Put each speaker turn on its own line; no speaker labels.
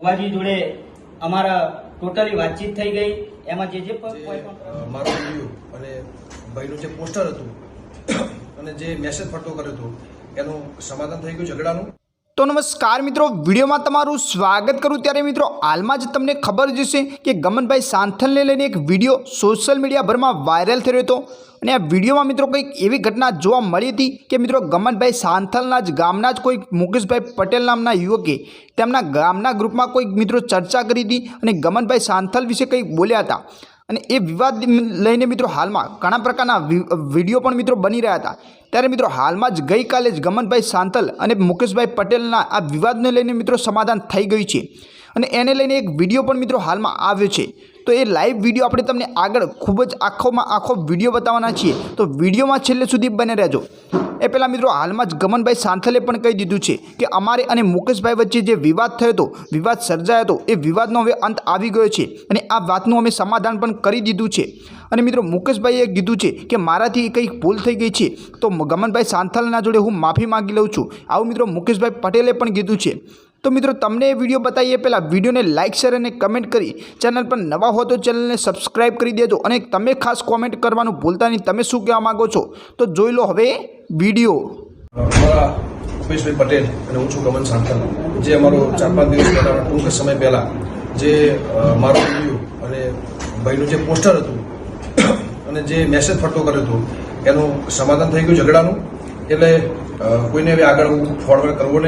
ભુવાજી જોડે અમારા ટોટલી વાતચીત થઈ ગઈ. એમાં જે જે
મારો વીડિયો અને ભાઈનું જે પોસ્ટર હતું અને જે મેસેજ ફરતો કર્યો હતો એનું સમાધાન થઈ ગયું ઝઘડાનું.
તો નમસ્કાર મિત્રો, વિડીયોમાં તમારું સ્વાગત કરું. ત્યારે મિત્રો, હાલમાં જ તમને ખબર જ હશે કે ગમનભાઈ સાંથલને લઈને એક વીડિયો સોશિયલ મીડિયાભરમાં વાયરલ થયો હતો. અને આ વિડીયોમાં મિત્રો કંઈક એવી ઘટના જોવા મળી હતી કે મિત્રો, ગમનભાઈ સાંથલના જ ગામના જ કોઈ મુકેશભાઈ પટેલ નામના યુવકે તેમના ગામના ગ્રુપમાં કોઈક મિત્રો ચર્ચા કરી હતી અને ગમનભાઈ સાંથલ વિશે કંઈક બોલ્યા હતા. અને એ વિવાદ લઈને મિત્રો હાલમાં ઘણા પ્રકારના વીડિયો પણ મિત્રો બની રહ્યા હતા. ત્યારે મિત્રો હાલમાં જ ગઈકાલે જ ગમનભાઈ સાંતલ અને મુકેશભાઈ પટેલના આ વિવાદને લઈને મિત્રો સમાધાન થઈ ગયું છે. અને એને લઈને એક વીડિયો પણ મિત્રો હાલમાં આવ્યો છે. તો એ લાઈવ વીડિયો આપણે તમને આગળ ખૂબ જ આખોમાં આખો વીડિયો બતાવવાના છીએ. તો વિડીયોમાં છેલ્લે સુધી બને રહેજો. એ પહેલાં મિત્રો હાલમાં જ ગમનભાઈ સાંથલે પણ કહી દીધું છે કે અમારે અને મુકેશભાઈ વચ્ચે જે વિવાદ થયો હતો, વિવાદ સર્જાયો હતો, એ વિવાદનો હવે અંત આવી ગયો છે અને આ વાતનું અમે સમાધાન પણ કરી દીધું છે. અને મિત્રો મુકેશભાઈએ કીધું છે કે મારાથી કંઈક ભૂલ થઈ ગઈ છે, તો ગમનભાઈ સાંથલના જોડે હું માફી માગી લઉં છું. આવું મિત્રો મુકેશભાઈ પટેલે પણ કીધું છે. તો મિત્રો, તમને એ વીડિયો બતાવીએ પહેલાં. વિડીયોને લાઇક શેર અને કમેન્ટ કરી ચેનલ પર નવા હો તો ચેનલને સબસ્ક્રાઇબ કરી દેજો અને તમે ખાસ કોમેન્ટ કરવાનું ભૂલતા નહીં. તમે શું કહેવા માગો છો? તો જોઈ લો હવે વીડિયો.
ભૂપેશભાઈ પટેલ અને હું છું ગમન સાંથલ જે અમારો ચાર પાંચ દિવસ પહેલા ટૂંક સમય પહેલા જે મારો વીડિયો અને ભાઈનું જે પોસ્ટર હતું અને જે મેસેજ ફરતો કર્યો હતો, એનું સમાધાન થઈ ગયું ઝઘડાનું. એટલે કોઈને હવે આગળ હું ફોરવર્ડ કરવો નહીં.